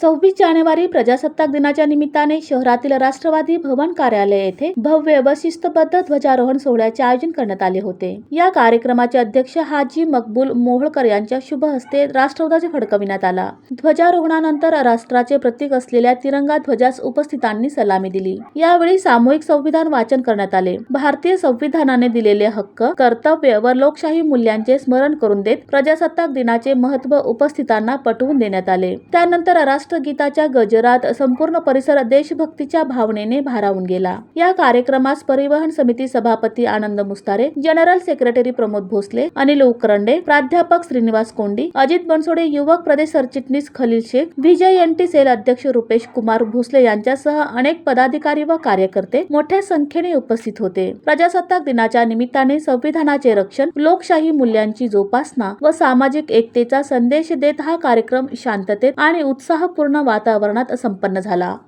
सव्वीस जानेवारी प्रजासत्ताक दिनाच्या निमित्ताने शहरातील राष्ट्रवादी भवन कार्यालय येथे भव्य व शिस्तबद्ध ध्वजारोहण सोहळ्याचे आयोजन करण्यात आले होते. या कार्यक्रमाचे अध्यक्ष हाजी मकबूल मोहोळकर यांच्या शुभ हस्ते राष्ट्रध्वज फडकविण्यात आला. ध्वजारोहणानंतर राष्ट्राचे प्रतीक असलेल्या तिरंगा ध्वजास उपस्थितांनी सलामी दिली. यावेळी सामूहिक संविधान वाचन करण्यात आले. भारतीय संविधानाने दिलेले हक्क कर्तव्य व लोकशाही मूल्यांचे स्मरण करून देत प्रजासत्ताक दिनाचे महत्त्व उपस्थितांना पटवून देण्यात आले. त्यानंतर राष्ट्र राष्ट्रगीताच्या गजरात संपूर्ण परिसर देशभक्तीच्या भावनेने भारावून गेला. या कार्यक्रमास परिवहन समिती सभापती आनंद मुस्तारे जनरल सेक्रेटरी प्रमोद भोसले अनिल उकरंडे प्राध्यापक श्रीनिवास कोंडी अजित बनसोडे युवक प्रदेश सरचिटणीस खलील शेख विजय एनटी सेल अध्यक्ष रुपेश कुमार भोसले यांच्यासह अनेक पदाधिकारी व कार्यकर्ते मोठ्या संख्येने उपस्थित होते. प्रजासत्ताक दिनाच्या निमित्ताने संविधानाचे रक्षण लोकशाही मूल्यांची जोपासना व सामाजिक एकतेचा संदेश देत हा कार्यक्रम शांततेत आणि उत्साह उत्साहपूर्ण वातावरणात संपन्न झाला.